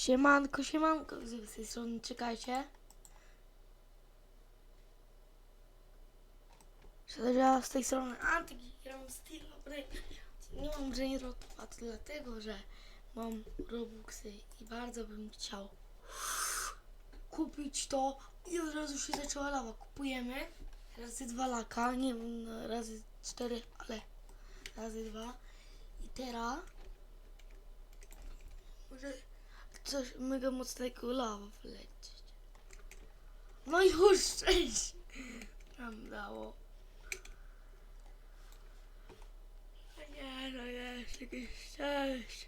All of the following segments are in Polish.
Siemanko, siemanko, z tej strony czekajcie. Że z tej strony Antyki, gram Steel Nie mam Brainrota, a to dlatego, że mam Robuxy i bardzo bym chciał kupić to i od razu się zaczęła lawa. Kupujemy razy dwa laka, nie wiem, no, razy cztery, ale razy dwa. I teraz może coś mega mocnego lawa wlecieć. No i już szczęść nam dało. A nie, no jest jakieś szczęście.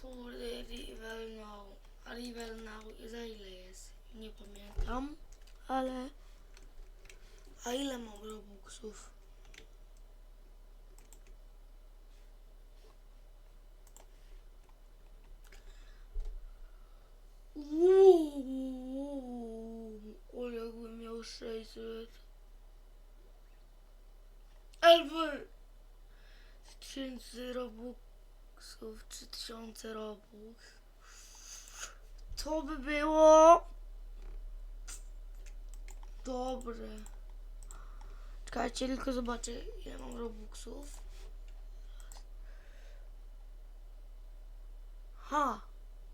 Kurde, Rivel Now. A Rivel Now za ile jest? Nie pamiętam, ale... A ile mam Robuxów? Uuu, o jakbym miał 600. Albo 3000 robuxów, 3000 robux. To by było dobre. Czekajcie, tylko zobaczę ile mam robuxów. Ha!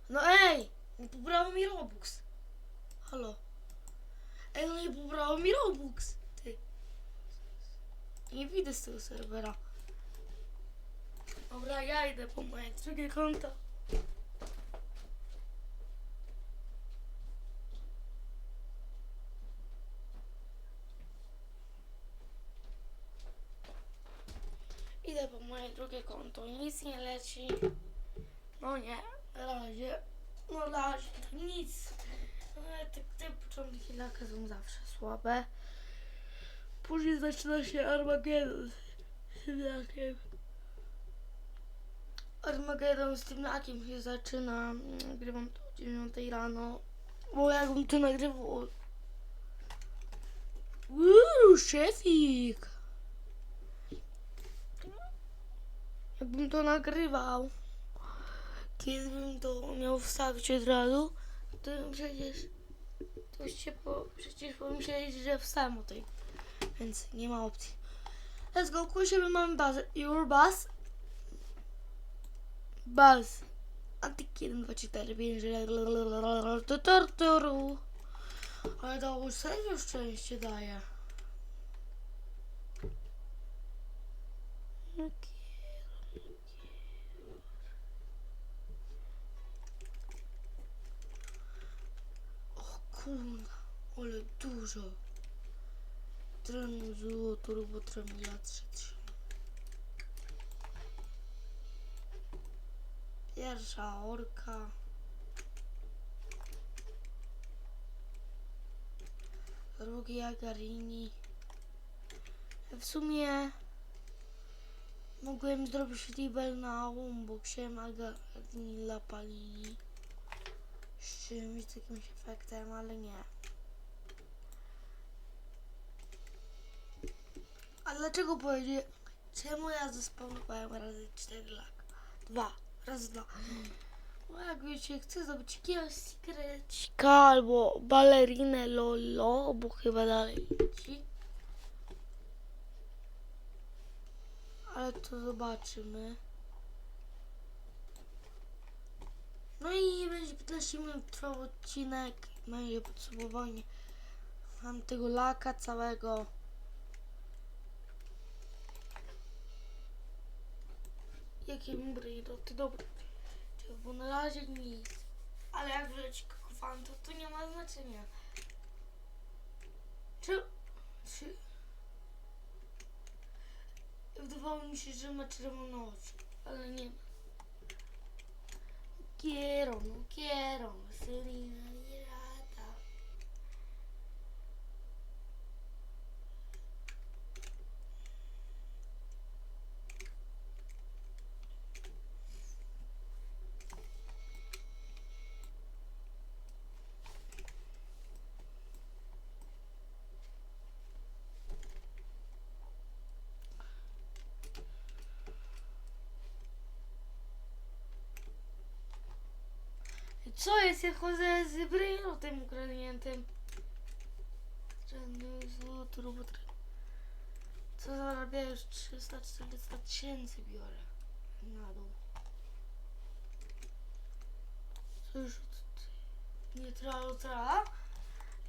No ej! Nie pobrało mi Robux. Halo. Ej, no nie pobrało mi Robux. Ty. Nie widzę z tego serwera. Dobra, ja idę po moje drugie konto. Idę po moje drugie konto. Nic nie leci. No nie, na razie. No razie to nic. Te, te początki laka są zawsze słabe. Później zaczyna się Armageddon z tym lakiem. Armageddon z tym lakiem się zaczyna. Nagrywam to o 9 rano. Bo jakbym to nagrywał... Uuu, szefik! Jakbym to nagrywał kiedy bym to miał wstawić od razu, to przecież to się po, przecież pomyśleli, że wstałem o tej. Więc nie ma opcji. Let's go, ku siebie mamy bazę. Your bus. Buzz. Antyk 1, 2, 4, 5, tortoru. Ale to już serio szczęście daje. Okay. O kurwa, ale dużo. Trenu zło, turbo tremilatrze trzy. Pierwsza orka. Drugi Agarini. W sumie mogłem zrobić libel na Umboxie Agarini Lapalini z czymś, z jakimś efektem, ale nie. A dlaczego powiedzieć? Czemu ja zespawnowałem razy 4 lak? Dwa. Raz dwa. Bo jak wiecie, chcę zrobić jakiegoś sekrecika albo balerinę lolo, bo chyba dalej leci. Ale to zobaczymy. No i będzie 15 minut trwał odcinek. Będzie podsumowanie. Mam tego laka całego. Jakie mbry, to ty dobry. Bo na razie nic. Ale jak wleci kakofan, to to nie ma znaczenia. Czy... Czy... Wydawało mi się, że ma czerwone oczy, ale nie ma. Quiero, no quiero ser Co jest? Ja chodzę z brylotem ukradniętym. Żadny złoty robot. Co zarabia już 300-400 tysięcy biorę na dół. Co już nie trala, trala.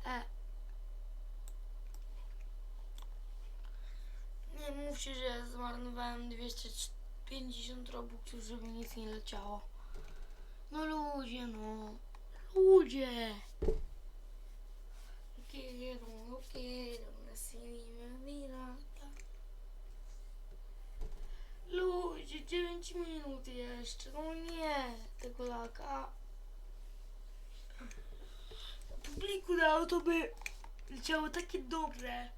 E. Nie mówcie, że zmarnowałem 250 robuxów, żeby nic nie leciało. No ludzie, no. Ludzie. Quiero, no quiero, así mi vida. Ludzie, 9 minut jeszcze. No nie, tego laka. Publiku dało to by leciało takie dobre.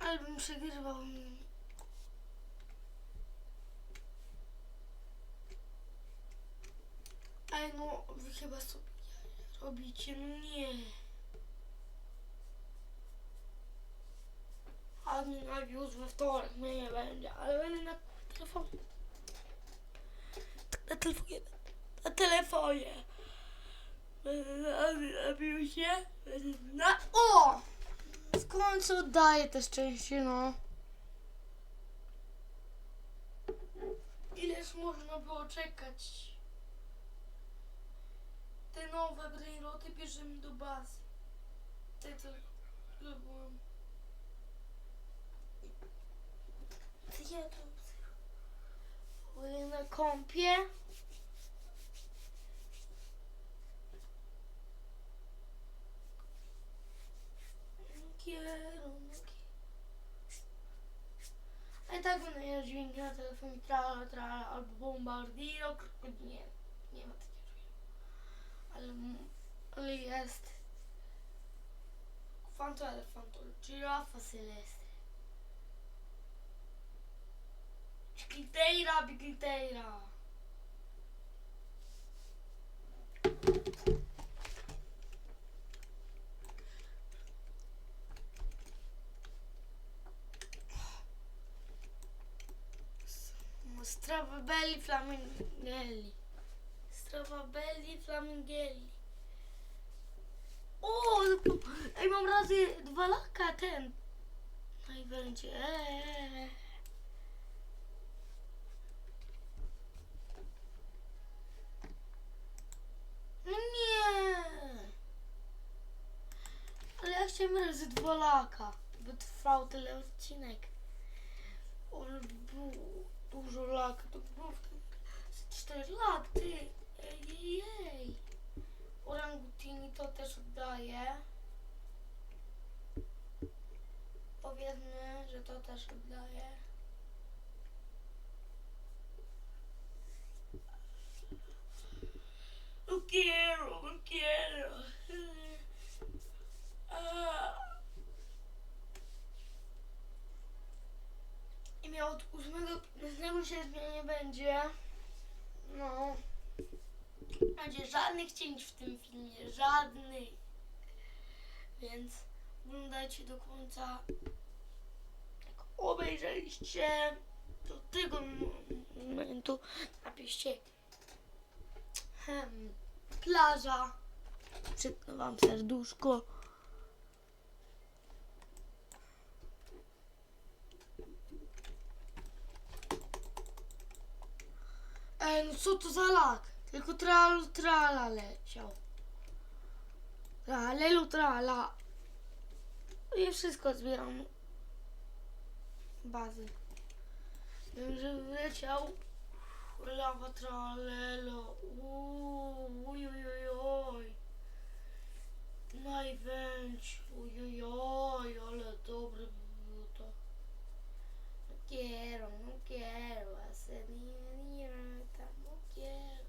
Ale bym przegrywał. Ej, no, wy chyba sobie robicie, no nie. Admin nawiózł we wtorek, mnie nie będzie, ale będę na telefonie. Na telefonie. Na telefonie. Będę na admin. Będę na... O! W końcu oddaję te szczęście, no. Ileż można było czekać? Te nowe brainroty bierzemy do bazy. Te co byłem. Ja to na kąpie. Kierunki. A i tak będę miał dźwięki na telefonie trala, trala, albo bombardiro, krokodyl, nie, nie ma takiego al, alle rieste. Fantola del giraffa celeste. Chiquiteira, biquiteira. Mostrava belli flaminelli. Stravabelli flamingelli. O, ej, mam razy dwa laka ten. No i będzie. Eee. No nie. Ale ja chciałem razy dwa laka, by trwał tyle odcinek. On był dużo laka, to było w tym z 4 lat, ty. Ej, ej, ej. Orangutini to też oddaję. Powiedzmy, że to też oddaję. No quiero, no quiero. I miał od 8 sierpnia nie będzie. No. Będzie żadnych cięć w tym filmie, żadnych. Więc oglądajcie do końca. Jak obejrzeliście do tego momentu, napiszcie hmm, plaża. Przytnę wam serduszko. No co to za lak? Tylko tralu trala leciał. Tralelu trala. I wszystko zbieram. Bazy. Wiem, że wleciał. Lawa tralelo. Uuu, Uj, uj, uj, uj. Najwęć. Uj, uj, uj, ale dobre by było to. No quiero, no quiero hacer ni ni nada, no quiero.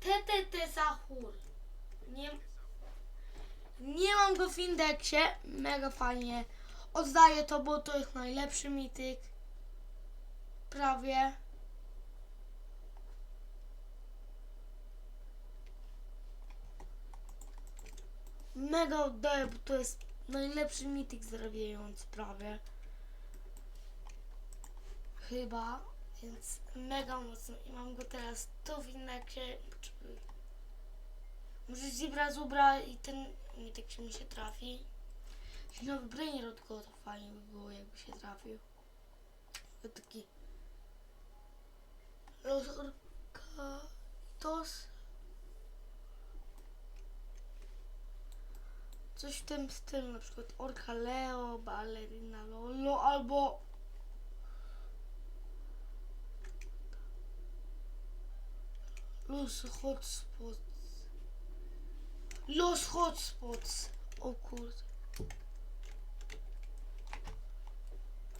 Te, te, te, Nie, nie mam go w indeksie. Mega fajnie. Oddaję to, bo to jest najlepszy mityk. Prawie. Mega oddaję, bo to jest najlepszy mityk zarabiający prawie. Chyba. Więc mega mocno. I mam go teraz tu w indeksie. Może zebra zubra i ten mi tak się mi się trafi. Nowy brain od go to fajnie by było jakby się trafił. To taki Los Orcaitos. Coś w tym stylu, na przykład Orca Leo, Ballerina Lolo albo Los Hotspots. Los Hotspots. O kurde.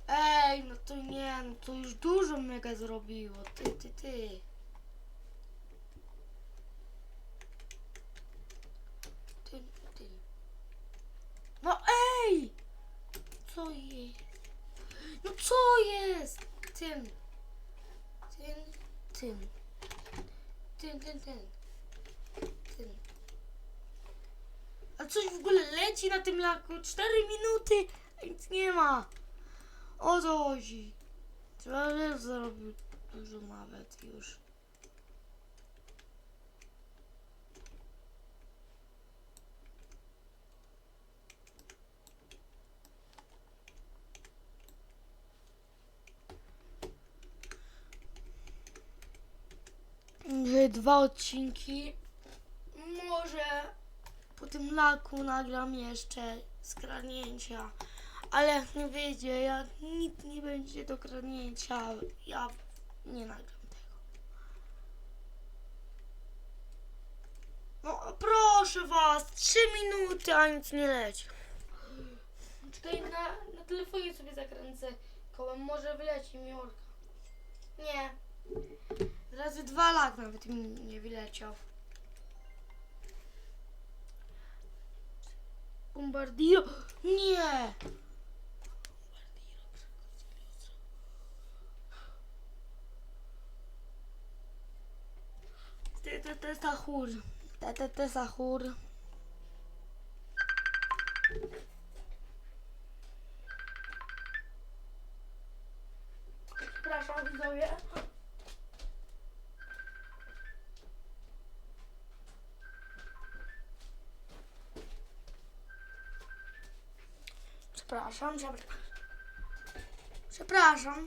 Ej, no to nie, no to już dużo mega zrobiło. Ty, ty, ty. Ty, ty. No ej! Co jest? No co jest? Tym. Tym, tym. Tym, tym, tym. Tym. A coś w ogóle leci na tym laku? Cztery minuty, a nic nie ma. O to chodzi. Trzeba wiele zrobił dużo nawet już. Dwa odcinki. Może po tym laku nagram jeszcze skradnięcia. Ale nie wyjdzie, jak nic nie będzie do kradnięcia, ja nie nagram tego. No proszę was, trzy minuty, a nic nie leci. Czekaj, na, na telefonie sobie zakręcę kołem, może wyleci mi orka. Nie. Razy dwa lat nawet mi nie wyleciał. Bombardiero. Nie! Te, te, te sahur. Te, te, te sahur. Przepraszam, przepraszam. Przepraszam.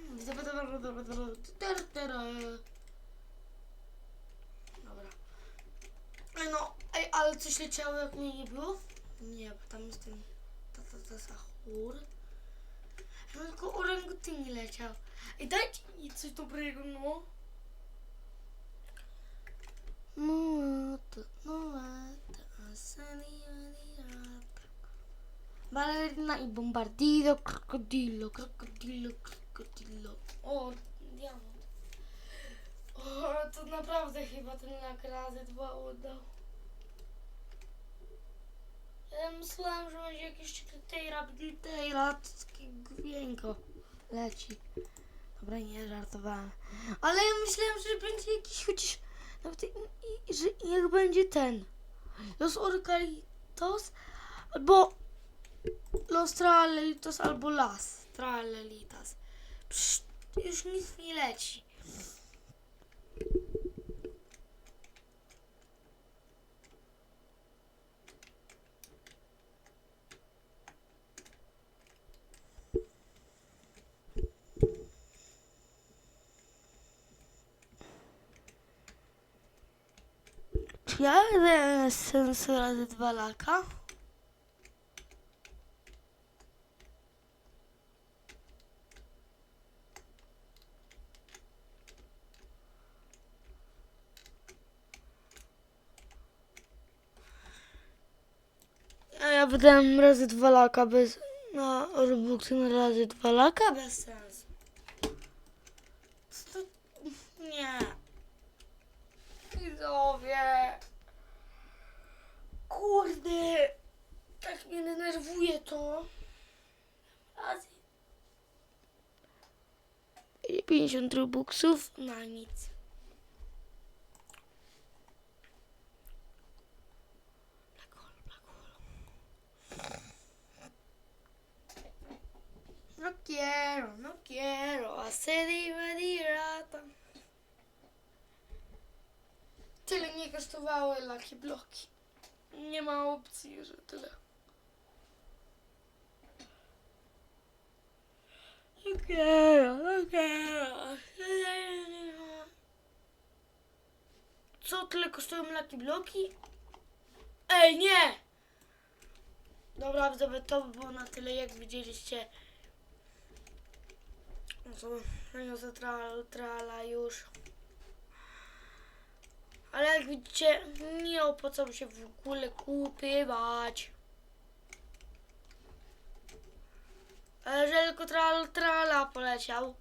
Dobra. Ej no, ej, ale coś leciało jak mnie nie było? Nie, bo tam jest ten ta, ta, ta sahur. No tylko orangutin nie leciał. Ej, dajcie mi coś dobrego, no. No, to, no, to, seniorirata. Ballerina i bombardido, krokodilo, krokodilo, krokodilo. O, diamant. O, to naprawdę chyba ten lak razy dwa udał. Ja myślałem, że będzie jakiś Glitera, Glitera, to takie główienko leci. Dobra, nie żartowałem. Ale ja myślałem, że będzie jakiś chociaż, nawet i, i, że jak będzie ten. Los Orcalitos, albo Los Tralelitos, albo Las Tralelitas. Już nic nie leci. Ja jeden sens razy dwa laka? A ja wydałem razy dwa laka bez... Na Robuxy na razy dwa laka bez sensu. Co to... Nie. Widzowie. Kurde. Tak mnie denerwuje to. Razy. 50 robuxów na nic. quiero, no quiero hacer y divadirata. Tyle nie kosztowały laki bloki. Nie ma opcji, że tyle. No quiero, no quiero. Co tyle kosztują laki bloki? Ej, nie! Dobra, to by było na tyle, jak widzieliście. No to przeniosę tra- trala już. Ale jak widzicie, nie opłaca mi się w ogóle kupywać. Ale że tylko tral, trala poleciał,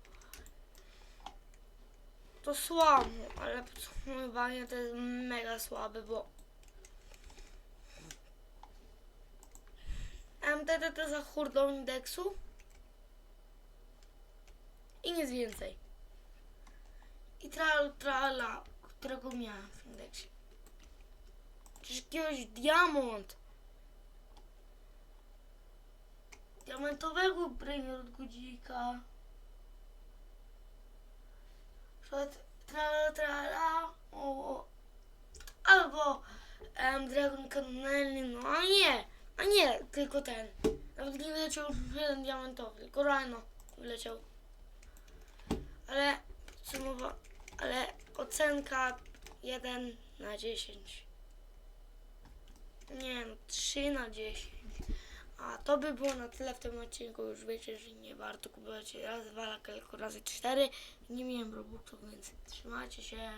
to słabo, ale podsumowywanie to jest mega słabe, bo MTT za hurdą indeksu i nic więcej. I tral, trala, którego miałem w indeksie. Czy jakiegoś diamont. Diamentowego brain od gudzika. Trala, trala. O, albo em, Dragon Cannelli, no a nie, a nie, tylko ten. Nawet nie wyleciał jeden diamentowy, tylko Rhino wyleciał. Ale podsumowa, ale ocenka 1 na 10. Nie no, 3 na 10. A to by było na tyle w tym odcinku. Już wiecie, że nie warto kupować raz dwa, tylko razy cztery. Nie miałem robuxów, więc trzymajcie się.